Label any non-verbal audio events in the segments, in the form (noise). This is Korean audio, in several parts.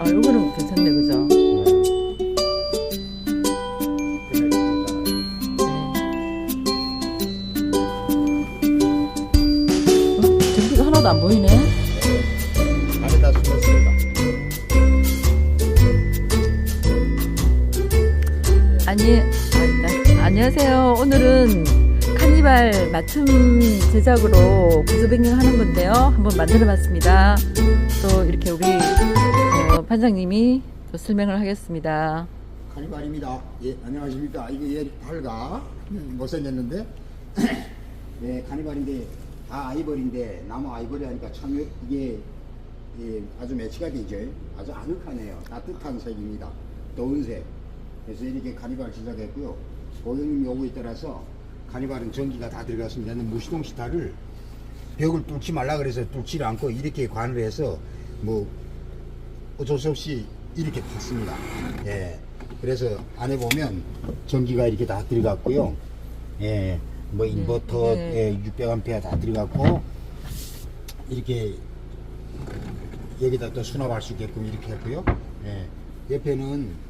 아, 요거는 괜찮네, 그죠? 이거잖아요. 어, 전기가 하나도 안 보이네. 안에다 숨었 아니, 아니다. 안녕하세요. 오늘은 카니발 맞춤 제작으로 구조 변경하는 건데요. 한번 만들어 봤습니다. 또 이렇게 우리 어, 반장님이 또 설명을 하겠습니다. 카니발입니다. 예, 안녕하십니까. 이게 얘. 음, 못생겼는데. 네, (clears throat) 카니발인데, 다 아이보리인데, 나무 아이보리 하니까 참 이게 예, 아주 매치가 되죠. 아주 아늑하네요. 따뜻한 색입니다. 더운 색. 그래서 이렇게 카니발 제작했고요. 고객님 요구에 따라서 카니발은 전기가 다 들어갔습니다. 무시동 시타를 벽을 뚫지 말라 그래서 뚫지를 않고 이렇게 관을 해서 뭐 어쩔 수 없이 이렇게 팠습니다. 예. 그래서 안에 보면 전기가 이렇게 다 들어갔고요. 예. 뭐 인버터 네. 예, 600A 다 들어갔고 이렇게 여기다 또 수납할 수 있게끔 이렇게 했고요. 예. 옆에는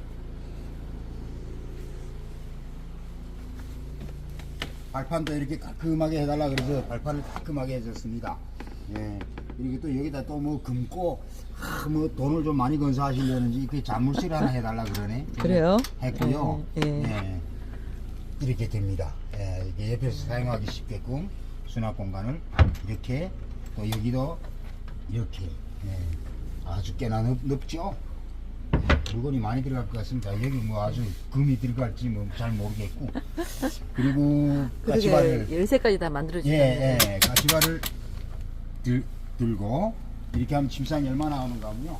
발판도 이렇게 깔끔하게 해달라 그래서 발판을 깔끔하게 해줬습니다. 예. 그리고 또 여기다 또 뭐 금고 아, 뭐 돈을 좀 많이 건사하시려는지 그 자물쇠를 하나 해달라 그러네. 그래요? 했고요. 예, 예. 예. 이렇게 됩니다. 예, 이게 옆에서 사용하기 쉽게끔 수납 공간을 이렇게 또 여기도 이렇게 예, 아주 꽤나 넓, 넓죠. 예, 물건이 많이 들어갈 것 같습니다. 여기 뭐 아주 금이 들어갈지 뭐 잘 모르겠고 그리고 까치발을 열쇠까지 다 만들어 예, 주셨네. 예, 까치발을 들, 들고 이렇게 하면 침상이 얼마나 나오는가 하면요.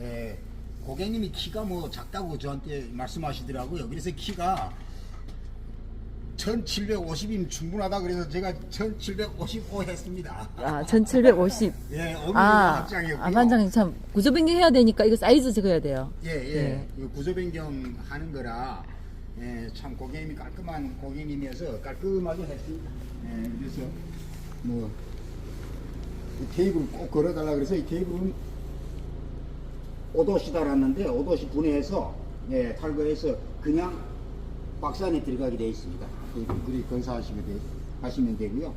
예, 고객님이 키가 뭐 작다고 저한테 말씀하시더라고요. 그래서 키가 1750이면 충분하다 그래서 제가 1755 했습니다. 아, 1750. 예, 어머니 아, 합장이고요. 아, 반장님 참 구조 변경해야 되니까 이거 사이즈 적어야 돼요. 예, 예. 네. 이거 구조 변경 하는 거라 예, 참 고객님이 깔끔한 고객님이어서 깔끔하게 했습니다. 예, 그래서 뭐 이 테이블 꼭 걸어달라 그래서 이 테이블은 오도시 달았는데 오도시 분해해서 예, 탈거해서 그냥 박스 안에 들어가게 되어 있습니다. 그- 그리 건사하시면 되, 하시면 되고요.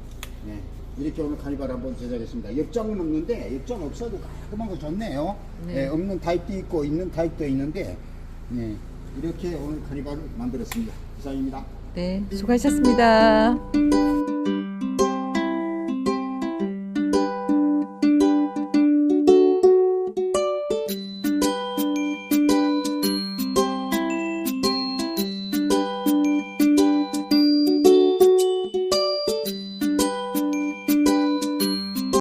예, 이렇게 오늘 카니발 한번 제작했습니다. 옆장은 없는데 옆장 없어도 깔끔한 거 좋네요. 네. 예, 없는 타입도 있고 있는 타입도 있는데 예, 이렇게 오늘 카니발을 만들었습니다. 이상입니다. 네, 수고하셨습니다.